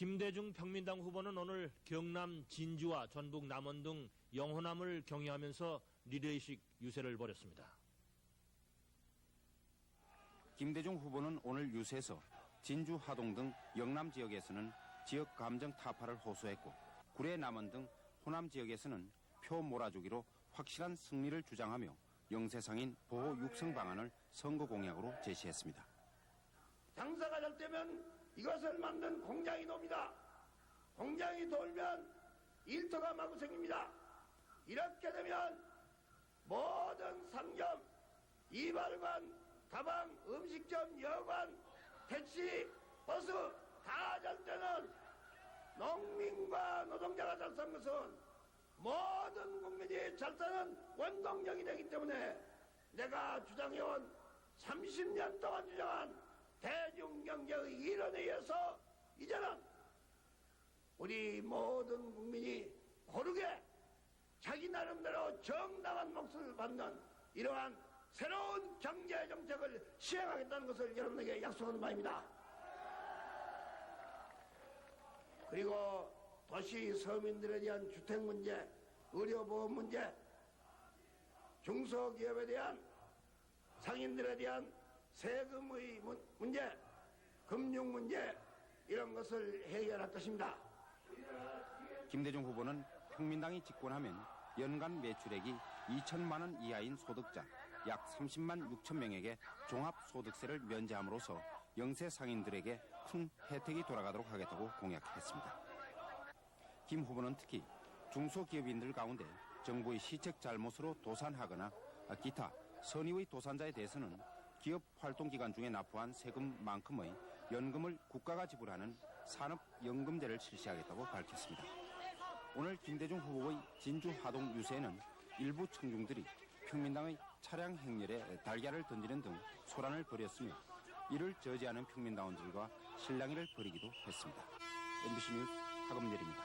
김대중 평민당 후보는 오늘 경남 진주와 전북 남원 등 영호남을 경유하면서 리레이식 유세를 벌였습니다. 김대중 후보는 오늘 유세에서 진주 하동 등 영남 지역에서는 지역 감정 타파를 호소했고 구례 남원 등 호남 지역에서는 표 몰아주기로 확실한 승리를 주장하며 영세상인 보호 육성 방안을 선거 공약으로 제시했습니다. 장사가 잘 되면 이것을 만든 공장이 돕니다. 공장이 돌면 일터가 마구 생깁니다. 이렇게 되면 모든 상점, 이발관, 가방, 음식점, 여관, 택시, 버스 다 잘 때는 농민과 노동자가 잘 사는 것은 모든 국민이 잘 사는 원동력이 되기 때문에 내가 주장해온 30년 동안 주장한 경제의 일원에 의해서 이제는 우리 모든 국민이 고르게 자기 나름대로 정당한 몫을 받는 이러한 새로운 경제 정책을 시행하겠다는 것을 여러분에게 약속하는 바입니다. 그리고 도시 서민들에 대한 주택 문제, 의료보험 문제, 중소기업에 대한 상인들에 대한 세금의 문- 문제, 금융 문제 이런 것을 해결할 것입니다. 김대중 후보는 평민당이 집권하면 연간 매출액이 2천만 원 이하인 소득자 약 30만 6천 명에게 종합소득세를 면제함으로써 영세 상인들에게 큰 혜택이 돌아가도록 하겠다고 공약했습니다. 김 후보는 특히 중소기업인들 가운데 정부의 시책 잘못으로 도산하거나 기타 선의의 도산자에 대해서는 기업 활동 기간 중에 납부한 세금만큼의 연금을 국가가 지불하는 산업연금제를 실시하겠다고 밝혔습니다. 오늘 김대중 후보의 진주 하동 유세에는 일부 청중들이 평민당의 차량 행렬에 달걀을 던지는 등 소란을 벌였으며 이를 저지하는 평민당원들과 실랑이를 벌이기도 했습니다. MBC 뉴스 하금렬입니다.